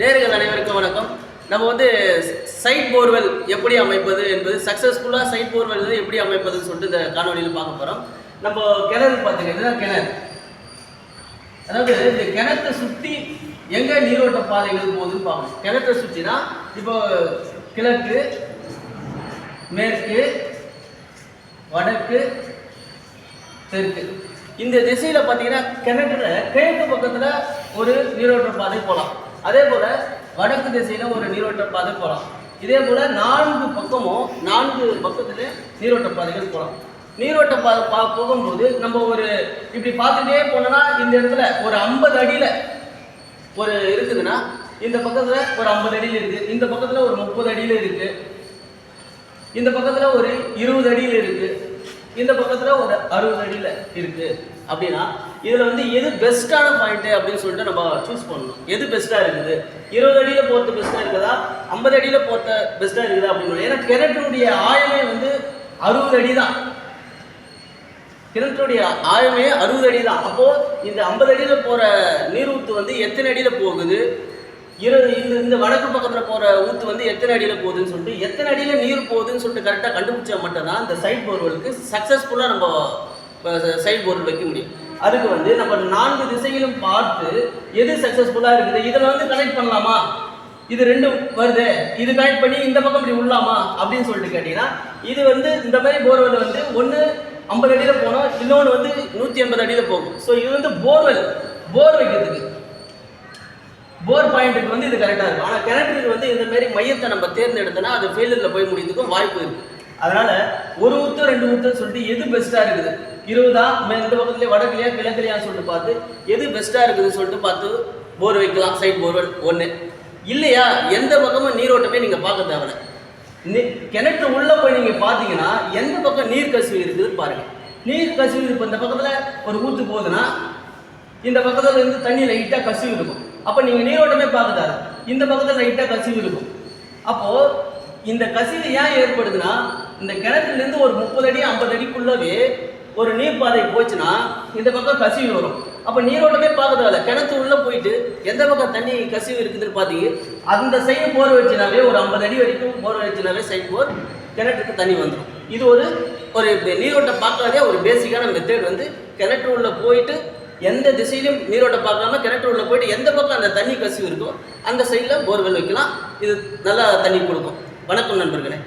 நேர்கள் அனைவருக்கும் வணக்கம். நம்ம வந்து சைட் போர்வெல் எப்படி அமைப்பது என்பது சக்ஸஸ்ஃபுல்லாக சைட் போர்வெல் வந்து எப்படி அமைப்பதுன்னு சொல்லிட்டு இந்த காணொலியில் பார்க்க போகிறோம் நம்ம கிணறு பார்த்துங்க கிணறு. அதாவது இந்த கிணத்தை சுற்றி எங்கே நீரோட்ட பாதைகள் போகுதுன்னு பார்க்கணும் கிணத்தை சுற்றினா இப்போ கிழக்கு மேற்கு வடக்கு தெற்கு. இந்த திசையில் பார்த்தீங்கன்னா கிணற்றுல கிழக்கு பக்கத்தில் ஒரு நீரோட்ட பாதை போகலாம் அதே போல் வடக்கு திசையில் ஒரு நீரோட்ட பாதை போகலாம் இதே போல் நான்கு பக்கமும் நான்கு பக்கத்தில் நீரோட்ட பாதைகள் போகலாம் நீரோட்ட பாதை பா போகும்போது நம்ம ஒரு இப்படி பார்த்துட்டே போனோம்னா இந்த இடத்துல ஒரு ஐம்பது அடியில் ஒரு இருக்குதுன்னா இந்த பக்கத்தில் ஒரு ஐம்பது அடியில் இருக்குது இந்த பக்கத்தில் ஒரு முப்பது அடியில் இருக்குது இந்த பக்கத்தில் ஒரு இருபது அடியில் இருக்குது இந்த பக்கத்தில் ஒரு அறுபது அடியில் இருக்குது அப்படின்னா இதில் வந்து எது பெஸ்ட்டான பாயிண்ட்டு அப்படின்னு சொல்லிட்டு நம்ம சூஸ் பண்ணணும். எது பெஸ்ட்டாக இருக்குது? இருபது அடியில் போகிறது பெஸ்ட்டாக இருக்குதா? ஐம்பது அடியில் போகிறது பெஸ்ட்டாக இருக்குதா அப்படின்னு ஏன்னா கிணற்றினுடைய ஆழமே வந்து அறுபது அடி தான் கிணற்றுடைய ஆழமே அறுபது அடி தான் அப்போது இந்த ஐம்பது அடியில் போகிற நீர் ஊத்து வந்து எத்தனை அடியில் போகுது? இரு இந்த இந்த வடக்கு பக்கத்தில் போகிற ஊத்து வந்து எத்தனை அடியில் போகுதுன்னு சொல்லிட்டு எத்தனை அடியில் நீர் போகுதுன்னு சொல்லிட்டு கரெக்டாக கண்டுபிடிச்சா மட்டும்தான் இந்த சைட் போர்வெலுக்கு சக்ஸஸ்ஃபுல்லாக நம்ம சைட் போர்வெல் வைக்க முடியும். அதுக்கு வந்து நம்ம நான்கு திசைகளும் பார்த்து எது சக்ஸஸ்ஃபுல்லாக இருக்குது இதில் வந்து கனெக்ட் பண்ணலாமா? இது ரெண்டும் வருது. இது கனெக்ட் பண்ணி இந்த பக்கம் இப்படி உள்ளாமா? அப்படின்னு சொல்லிட்டு கேட்டிங்கன்னா இது வந்து இந்த மாதிரி போர்வெல் வந்து ஒன்று ஐம்பது அடியில் போனோம் இன்னொன்று வந்து நூற்றி ஐம்பது அடியில் போகும். ஸோ இது வந்து போர்வெல் போர் வைக்கிறதுக்கு. போர் பாயிண்ட்டுக்கு வந்து இது கரெக்டாக இருக்கும். ஆனால் கிணற்றுக்கு வந்து இந்த மாதிரி மையத்தை நம்ம தேர்ந்தெடுத்தோன்னா அது ஃபெயிலியரில் போய் முடியறதுக்கும் வாய்ப்பு இருக்குது அதனால் ஒரு ஊத்து ரெண்டு ஊத்துன்னு சொல்லிட்டு எது பெஸ்ட்டாக இருக்குது? இருபதா? மே- இந்த பக்கத்துலேயே வடக்குலையா கிழக்குலையான்னு சொல்லிட்டு பார்த்து எது பெஸ்ட்டாக இருக்குதுன்னு சொல்லிட்டு பார்த்து போர் வைக்கலாம். சைட் போர்வெல் ஒன்று இல்லையா? எந்த பக்கமும் நீரோட்டமே நீங்கள் பார்க்க தேவையில்ல. கிணற்று உள்ள போய் நீங்க பாத்தீங்கன்னா எந்த பக்கம் நீர் கசிவு இருக்குதுன்னு பாருங்க. நீர் கசிவு இப்போ இந்த பக்கத்துல ஒரு ஊத்து போகுதுன்னா இந்த பக்கத்துல இருந்து தண்ணி லைட்டா கசிவு இருக்கும். அப்போ நீங்கள் நீரோட்டமே பார்க்கதாரு இந்த பக்கத்தில் லைட்டாக கசிவு இருக்கும். அப்போது இந்த கசிவு ஏன் ஏற்படுதுன்னா இந்த கிணத்துலேருந்து ஒரு முப்பது அடி ஐம்பது அடிக்குள்ளவே ஒரு நீர் பாதை போச்சுன்னா இந்த பக்கம் கசிவு வரும். அப்போ நீரோட்டமே பார்க்கறதால கிணத்து உள்ளே போயிட்டு எந்த பக்கம் தண்ணி கசிவு இருக்குதுன்னு பார்த்தீங்க அந்த சைடு போர் வச்சுனாவே ஒரு ஐம்பது அடி வரைக்கும் போர் வச்சுனாவே சைடு போர் கிணற்றுக்கு தண்ணி வந்துடும் இது ஒரு ஒரு நீரோட்டம் பார்க்காதே ஒரு பேசிக்கான மெத்தேட் வந்து கிணற்று உள்ளே போயிட்டு எந்த திசையிலும் நீரோட்டம் பார்க்காம கிணற்று உள்ள போயிட்டு எந்த பக்கம் அந்த தண்ணி கசிவு இருக்கோ அந்த சைடில் போர்வெல் வைக்கலாம். இது நல்லா தண்ணி கொடுக்கும். வணக்கம் நண்பர்களே.